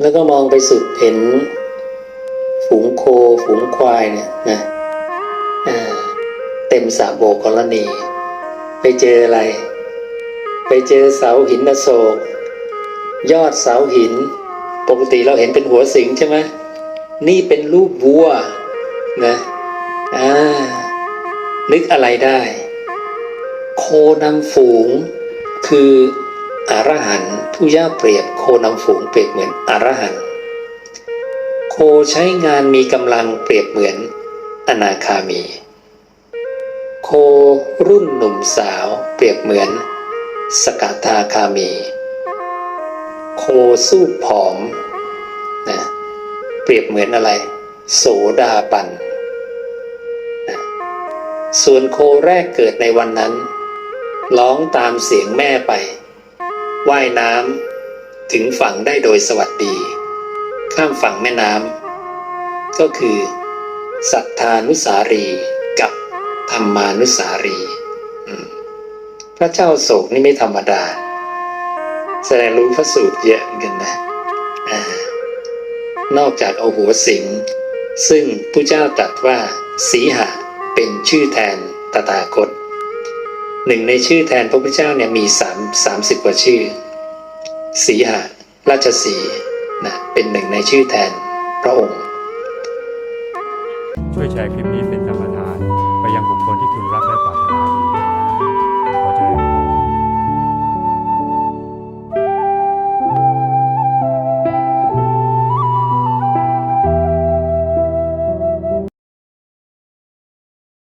แล้วก็มองไปสุดเห็น ฝูงโคฝูงควายเนี่ยนะอ่าเต็มสระโบกกรณี ไปเจออะไร ไปเจอเสาหินอโศก ยอดเสาหิน ปกติเราเห็นเป็นหัวสิงใช่ไหมนี่เป็นรูปวัวนะอ่านึกอะไรได้ โคนำฝูงคือ อรหันผู้ย่าเปรียบโคนำฝูงเปรียบเหมือนอรหันโคใช้งานมีกำลังเปรียบเหมือนอนาคามี โครุ่นหนุ่มสาวเปรียบเหมือน สกทาคามี โคสู้ผอมนะเปรียบเหมือนอะไร โสดาบันนะส่วนโคแรกเกิดในวันนั้น ร้องตามเสียงแม่ไป ว่ายน้ำถึงฝั่งได้โดยสวัสดี ข้ามฝั่งแม่น้ำก็คือ สัทธานุสารีกับธรรมานุสารี พระเจ้าโศกนี่ไม่ธรรมดา แสดงรู้พระสูตรเยอะกันนะอนอกจากเอหัวสิงซึ่งผู้เจ้าตรัสว่าสีหะเป็นชื่อแทนตถาคต หนึ่งในชื่อแทนพระพุทธเจ้าเนี่ยมีสามสามสิบกว่าชื่อ สีหะราชสีนะเป็นหนึ่งในชื่อแทนพระองค์ ช่วยแชร์คลิปนี้เป็นธรรมทาน ไปยังบุคคลที่คุณรักและ